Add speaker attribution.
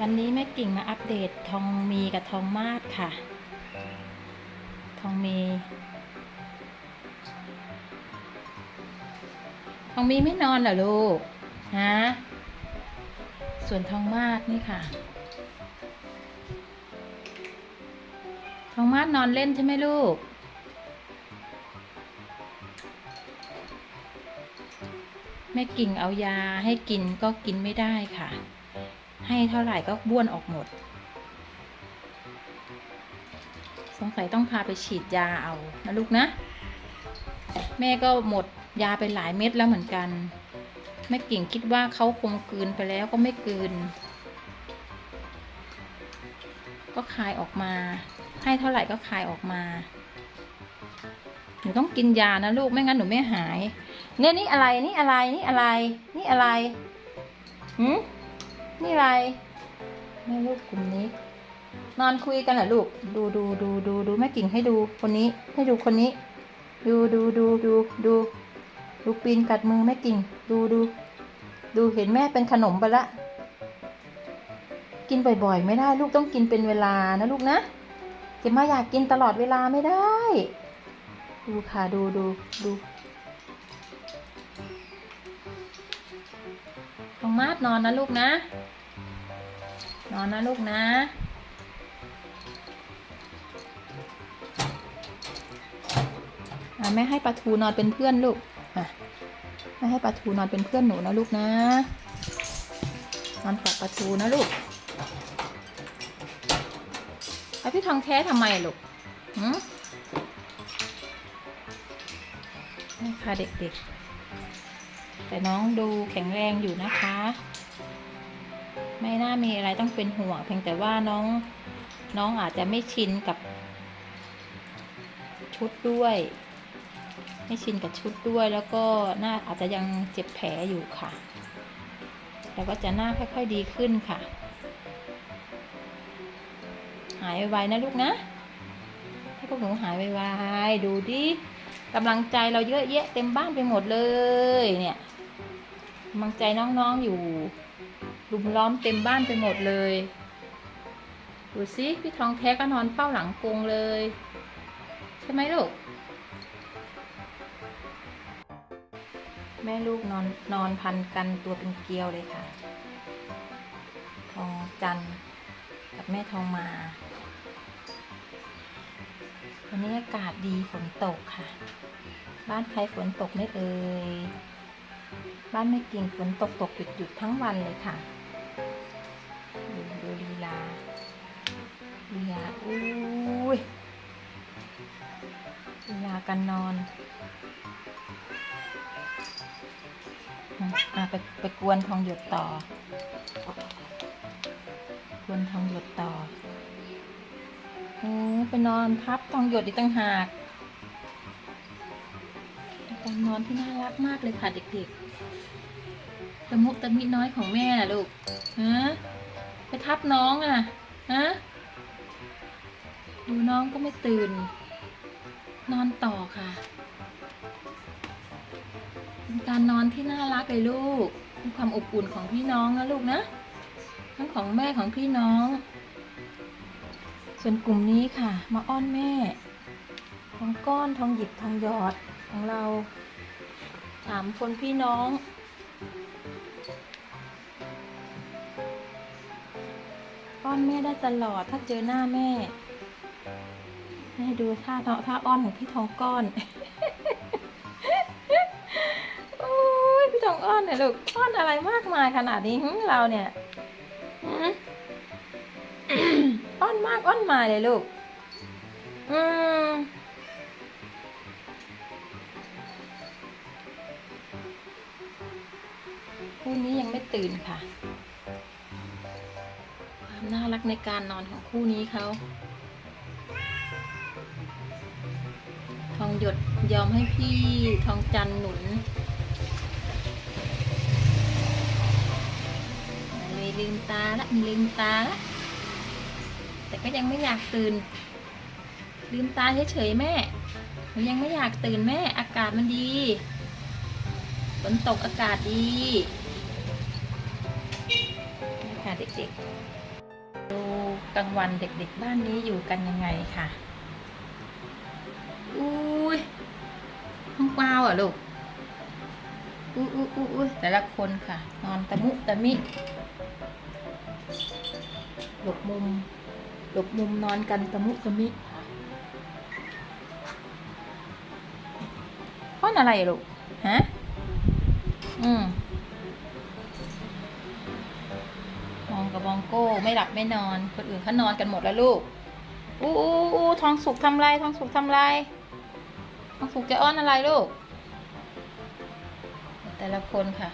Speaker 1: วันนี้แม่กิ่งมาอัปเดตทองมีกับทองมาศค่ะ ทองมี ทองมีไม่นอนเหรอลูก ฮะ ส่วนทองมาศนี่ค่ะ ทองมาศนอนเล่นใช่ไหมลูก แม่กิ่งเอายาให้กินก็กินไม่ได้ค่ะ ให้เท่าไหร่ก็บ้วนออกหมด สงสัยต้องพาไปฉีดยาเอานะลูกนะ แม่ก็หมดยาไปหลายเม็ดแล้วเหมือนกัน แม่กิ่งคิดว่าเขาคงกืนไปแล้วก็ไม่กืน ก็คายออกมา ให้เท่าไหร่ก็คายออกมา หนูต้องกินยานะลูกไม่งั้นหนูไม่หาย เนี่ยนี่อะไรนี่อะไรนี่อะไร นี่อะไรหืม นี่อะไรแม่ลูกกลุ่มนี้ นอนคุยกันเหรอลูก ดูดูดูดูดูแม่กิ่งให้ดูคนนี้ ให้ดูคนนี้ ดูดูดูดูดูดูปีนกัดมือแม่กิ่ง ดูดู ดูเห็นแม่เป็นขนมไปละ กินบ่อยๆ ไม่ได้ลูกต้องกินเป็นเวลานะลูกนะจะมาอยากกินตลอดเวลาไม่ได้ ดูค่ะดูดูดูทองมาดนอนนะลูกนะ นอนนะลูกนะ แม่ให้ปลาทูนอนเป็นเพื่อนลูกแม่ให้ปลาทูนอนเป็นเพื่อนหนูนะลูกนะ นอนกับปลาทูนะลูกแล้วพี่ทองแท้ทำไมลูกหืมค่ะเด็กๆ แต่น้องดูแข็งแรงอยู่นะคะ ไม่น่ามีอะไรต้องเป็นห่วงเพียงแต่ว่าน้องน้องอาจจะไม่ชินกับชุดด้วย ไม่ชินกับชุดด้วยแล้วก็หน้าอาจจะยังเจ็บแผลอยู่ค่ะ แต่ว่าจะหน้าค่อยๆดีขึ้นค่ะ หายไวๆนะลูกนะ ให้พวกหนูหายไวๆดูดิกำลังใจเราเยอะแยะเต็มบ้านไปหมดเลยเนี่ยกำลังใจน้องๆอยู่ ลุมล้อมเต็มบ้านไปหมดเลย ดูสิพี่ทองแท้ก็นอนเฝ้าหลังกรงเลย ใช่ไหมลูก แม่ลูกนอนนอนพันกันตัวเป็นเกลียวเลยค่ะ ทองจันทร์กับแม่ทองมา วันนี้อากาศดีฝนตกค่ะ บ้านใครฝนตกไม่เอ่ยบ้านไม่กิ่งฝนตกตกหยุดหยุดทั้งวันเลยค่ะ ลีลาอุ้ยลีลากันนอนอืมอะไปไปกวนทองหยดต่อ กวนทองหยดต่อโอ้ไปนอนพับทองหยดอีกต่างหากเป็นการนอนที่น่ารักมากเลยค่ะเด็กๆตะมุตะมิน้อยของแม่น่ะลูกฮะไปทับน้องอะฮะ ดูน้องก็ไม่ตื่น นอนต่อค่ะ เป็นการนอนที่น่ารักเลยลูกเป็นความอบอุ่นของพี่น้องนะลูกนะ ทั้งของแม่ของพี่น้อง ส่วนกลุ่มนี้ค่ะ มาอ้อนแม่ ทองก้อนทองหยิบทองหยอดของเราสามคนพี่น้องอ้อนแม่ได้ตลอดถ้าเจอหน้าแม่ ดูท่าเนาะท่าอ้อนของพี่ทองก้อนโอ้ยพี่ทองอ้อนเนี่ยลูกอ้อนอะไรมากมายขนาดนี้เราเนี่ยอ้อนมากอ้อนมาเลยลูก อืมคู่นี้ยังไม่ตื่นค่ะ ความน่ารักในการนอนของคู่นี้เขา หยดยอมให้พี่ทองจันหนุนมีลืมตาละมีลืมตาละแต่ก็ยังไม่อยากตื่น ลืมตาเฉยๆแม่หนูยังไม่อยากตื่นแม่อากาศมันดีฝนตกอากาศดีค่ะเด็กๆ ดูกลางวันเด็กๆ บ้านนี้อยู่กันยังไงค่ะอุ้ วาวอะลูกอุ้ยอุ้ยอุ้ยอุ้แต่ละคนค่ะ นอนตะมุตะมิ หลบมุม หลบมุมนอนกันตะมุตะมิป้อนอะไรลูก ฮะ อืมมองกับบองโก้ไม่หลับไม่นอน คนอื่นเขานอนกันหมดแล้วลูก อู้อู้อู้ทองสุกทำไร ทองสุกทำไร ทองสุกจะอ้อนอะไรลูก แต่ละคนค่ะ